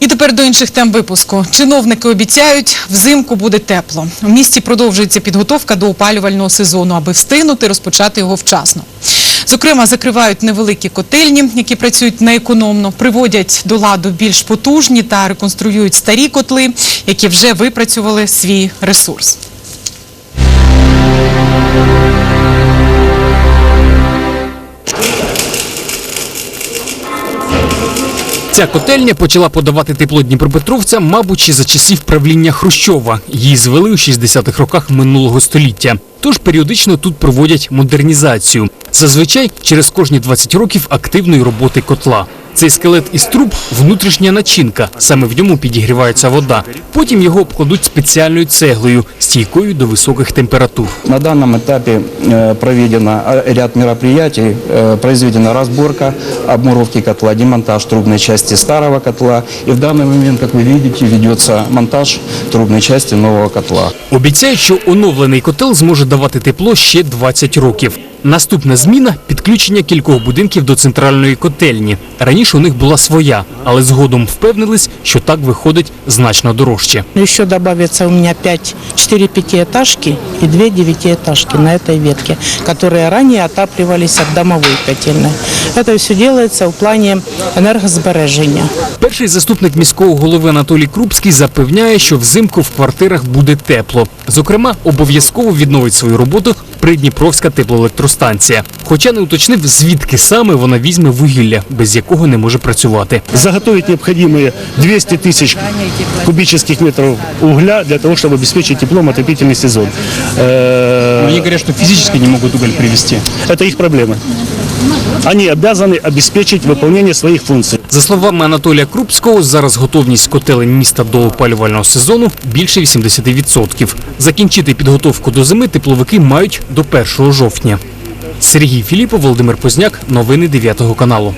І тепер до інших тем випуску. Чиновники обіцяють, взимку буде тепло. У місті продовжується підготовка до опалювального сезону, аби встигнути розпочати його вчасно. Зокрема, закривають невеликі котельні, які працюють неекономно, приводять до ладу більш потужні та реконструюють старі котли, які вже випрацювали свій ресурс. Ця котельня почала подавати тепло дніпропетровцям, мабуть, ще за часів правління Хрущова. Її звели у 60-х роках минулого століття. Тож періодично тут проводять модернізацію. Зазвичай через кожні 20 років активної роботи котла. Цей скелет із труб внутрішня начинка. Саме в ньому підігрівається вода. Потім його обкладуть спеціальною цеглою, стійкою до високих температур. На данном этапе э, проведено э, ряд мероприятий, э, произведена разборка, обмуровки котла, демонтаж трубной части старого котла. И в данный момент, как вы видите, ведется монтаж трубной части нового котла. Обіцяють, що оновлений котел зможе давати тепло ще 20 років. Наступна зміна підключення кількох будинків до центральної котельні. Раніше у них була своя, але згодом впевнились, що так виходить значно дорожче. Еще добавится у меня 5, 4 пятиэтажки и 2 девятиэтажки на этой ветке, которые ранее отапливались от домовой котельной. Это все делается в плане энергосбережения. Перший заступник міського голови Анатолій Крупський запевняє, що взимку в квартирах буде тепло. Зокрема, обов'язково відновить свою роботу Придніпровська теплоелектростанція. Хоча не уточнив, звідки саме вона візьме вугілля, без якого не може працювати. заготовить необходимые 200 тысяч кубических метров угля для того, чтобы обеспечить теплом отопительный сезон. Э, Они говорят, что физически не могут уголь привезти. Это их проблема. Они обязаны обеспечить выполнение своих функций. За словами Анатолія Крупського, зараз готовність котелень міста до опалювального сезону більше 80%. Закінчити підготовку до зими тепловики мають до 1 жовтня. Сергій Філіпов, Володимир Позняк. Новини 9 каналу.